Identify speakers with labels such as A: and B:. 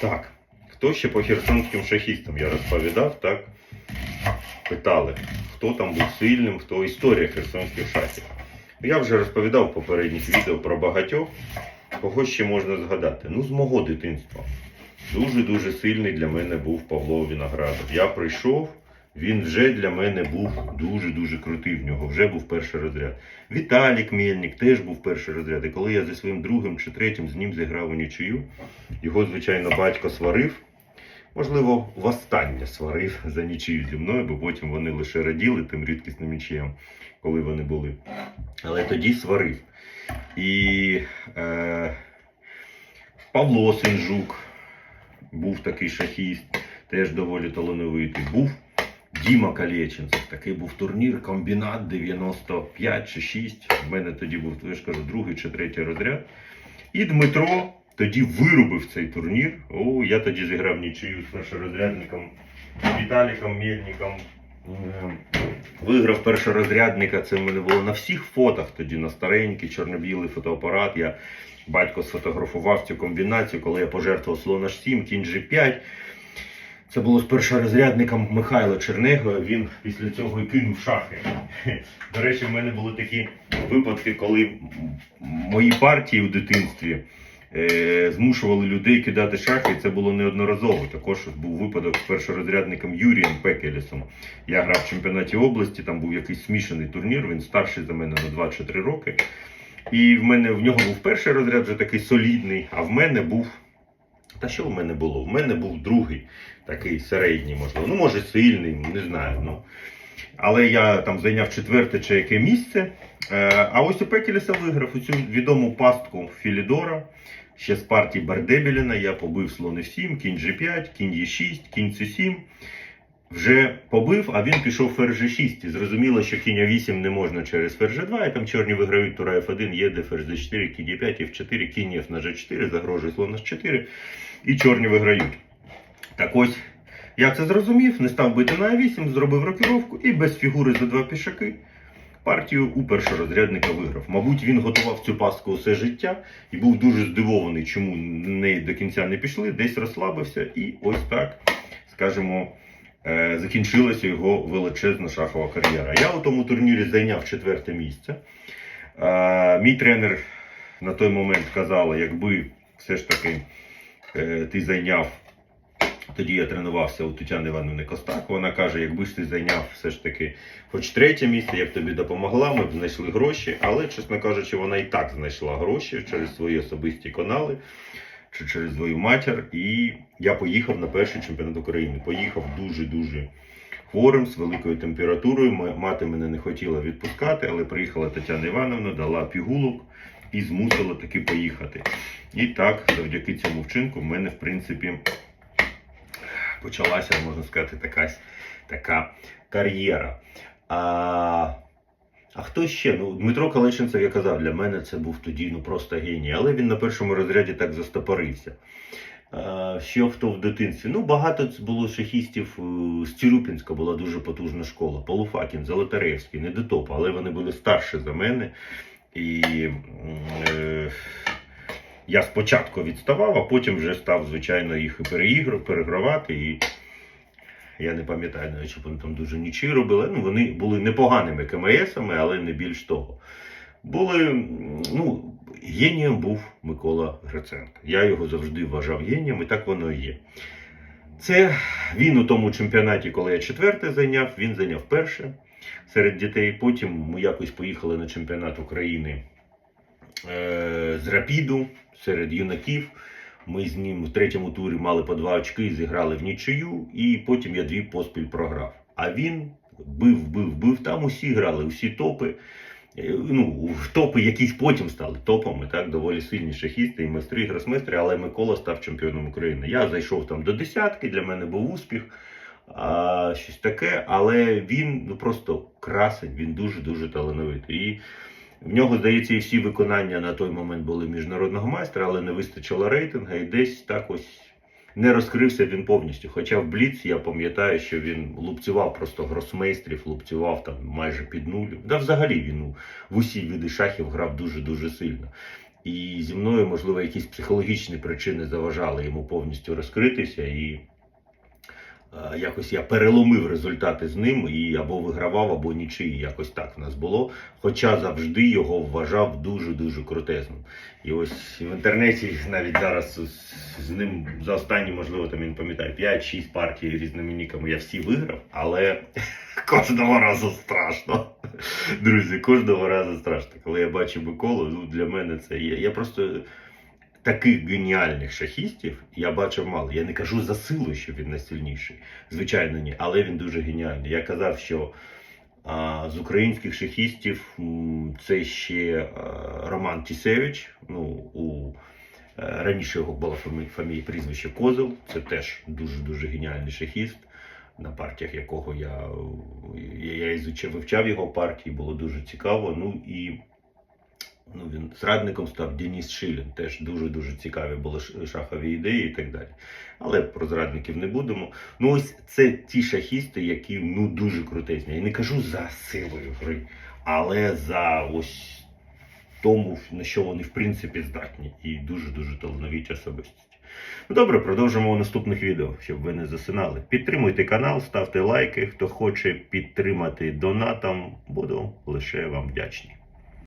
A: Так, хто ще по херсонським шахістам? Я розповідав, так? Питали, хто там був сильним, хто історія херсонських шахів. Я вже розповідав в попередніх відео про багатьох, кого ще можна згадати. Ну, з мого дитинства. Дуже-дуже сильний для мене був Павло Віноградов. Я прийшов, він вже для мене був дуже-дуже крутий. В нього вже був перший розряд. Віталік Мельник теж був перший розряд. І коли я зі своїм другим чи третім з ним зіграв у нічию, його, звичайно, батько сварив. Можливо, востаннє сварив за нічию зі мною, бо потім вони лише раділи тим рідкісним нічиям, коли вони були. Але тоді сварив. І е, Павло Синжук був такий шахіст, теж доволі талановитий. Був Діма Калєченцев, такий був турнір, комбінат 95 чи 6. У мене тоді був, я ж кажу, другий чи третій розряд. І Дмитро тоді вирубив цей турнір. О, я тоді зіграв нічию з першорозрядником Віталіком Мельником. Е, Виграв першорозрядника, це в мене було на всіх фотах тоді, на старенький чорно-білий фотоапарат. Я батько сфотографував цю комбінацію, коли я пожертвував слон H7, кінь G5. Це було з першорозрядником Михайло Чернего. Він після цього і кинув шахи. До речі, в мене були такі випадки, коли мої партії у дитинстві е, змушували людей кидати шахи, і це було неодноразово. Також був випадок з першорозрядником Юрієм Пекелісом. Я грав в чемпіонаті області, там був якийсь смішаний турнір, він старший за мене на 2 чи 3 роки. І в мене в нього був перший розряд, вже такий солідний, а в мене був. Та що в мене було? В мене був другий, такий середній, можливо. Ну, може, сильний, не знаю. Ну. Але я там зайняв четверте чи яке місце. Е, а ось у Пекеліса виграв у цю відому пастку Філідора. Ще з партії Бардебіліна я побив слон F7, кінь G5, кінь Е6, кінь C7. Вже побив, а він пішов ферзь G6. І зрозуміло, що кінь А8 не можна через ферзь G2, і там чорні виграють тура F1, є де ферзь D4, кінь Е5, F4, кінь F на G4, загрожує слон H4, і чорні виграють. Так ось, я це зрозумів, не став бити на А8, зробив рокіровку і без фігури за два пішаки партію у першорозрядника виграв. Мабуть, він готував цю пастку усе життя і був дуже здивований, чому не до кінця не пішли, десь розслабився, і ось так, скажімо, закінчилася його величезна шахова кар'єра. Я у тому турнірі зайняв четверте місце. Е, Мій тренер на той момент казала, якби все ж таки е, ти зайняв. Тоді я тренувався у Тетяни Івановни Костак. Вона каже, якби ж ти зайняв все ж таки хоч третє місце, я б тобі допомогла, ми б знайшли гроші. Але, чесно кажучи, вона і так знайшла гроші через свої особисті канали чи через свою матір. І я поїхав на перший чемпіонат України. Поїхав дуже-дуже хворим, з великою температурою. Мати мене не хотіла відпускати, але приїхала Тетяна Івановна, дала пігулок і змусила таки поїхати. І так, завдяки цьому вчинку, в мене, в принципі, почалася, можна сказати, така, така кар'єра. А хто ще? Ну, Дмитро Калеченцев, я казав, для мене це був тоді ну, просто геній, але він на першому розряді так застопорився. Що хто в дитинстві? Ну, багато було шахістів е, з Цюрюпінська була дуже потужна школа. Полуфакін, Золотаревський, не до топу, але вони були старші за мене. І е, я спочатку відставав, а потім вже став, звичайно, їх і перегравати. І я не пам'ятаю, навіть, щоб вони там дуже нічі робили. Ну, вони були непоганими КМСами, але не більш того. Були, ну, генієм був Микола Гриценко. Я його завжди вважав генієм, і так воно і є. Це він у тому чемпіонаті, коли я четверте зайняв, він зайняв перше серед дітей. Потім ми якось поїхали на чемпіонат України е, з Рапіду серед юнаків. Ми з ним в третьому турі мали по два очки, зіграли в нічию, і потім я дві поспіль програв. А він бив, бив, бив. Там усі грали, усі топи. Е, Ну, топи якісь потім стали топами, так, доволі сильні шахісти і майстри, і гросмейстри, але Микола став чемпіоном України. Я зайшов там до десятки, для мене був успіх, а, щось таке, але він ну, просто красень, він дуже-дуже талановитий. І в нього, здається, і всі виконання на той момент були міжнародного майстра, але не вистачило рейтинга, і десь так ось не розкрився він повністю. Хоча в Бліц я пам'ятаю, що він лупцював просто гросмейстрів, лупцював там майже під нуль. Да взагалі він в усі види шахів грав дуже-дуже сильно. І зі мною, можливо, якісь психологічні причини заважали йому повністю розкритися. І якось я переломив результати з ним і або вигравав, або нічиї. Якось так в нас було. Хоча завжди його вважав дуже-дуже крутезним. І ось в інтернеті навіть зараз з- з ним за останні, можливо, там він пам'ятає 5-6 партій різними ніками. Я всі виграв, але кожного разу страшно. Друзі, кожного разу страшно. Коли я бачу Миколу, ну для мене це є. Я просто таких геніальних шахістів я бачив мало. Я не кажу за силу, що він найсильніший. Звичайно, ні, але він дуже геніальний. Я казав, що а, з українських шахістів це ще а, Роман Тісевич. Ну, у е, раніше його була фамі- фамілія прізвище Козел. Це теж дуже дуже геніальний шахіст. На партіях якого я, я, я вивчав його партії, було дуже цікаво. Ну і ну, він зрадником став Деніс Шилін. Теж дуже-дуже цікаві були шахові ідеї і так далі. Але про зрадників не будемо. Ну, ось це ті шахісти, які ну дуже крутезні. Я не кажу за силою гри, але за ось тому, на що вони в принципі здатні, і дуже-дуже талановиті особистості. Ну добре, продовжимо у наступних відео, щоб ви не засинали. Підтримуйте канал, ставте лайки. Хто хоче підтримати донатом, буду лише вам вдячний.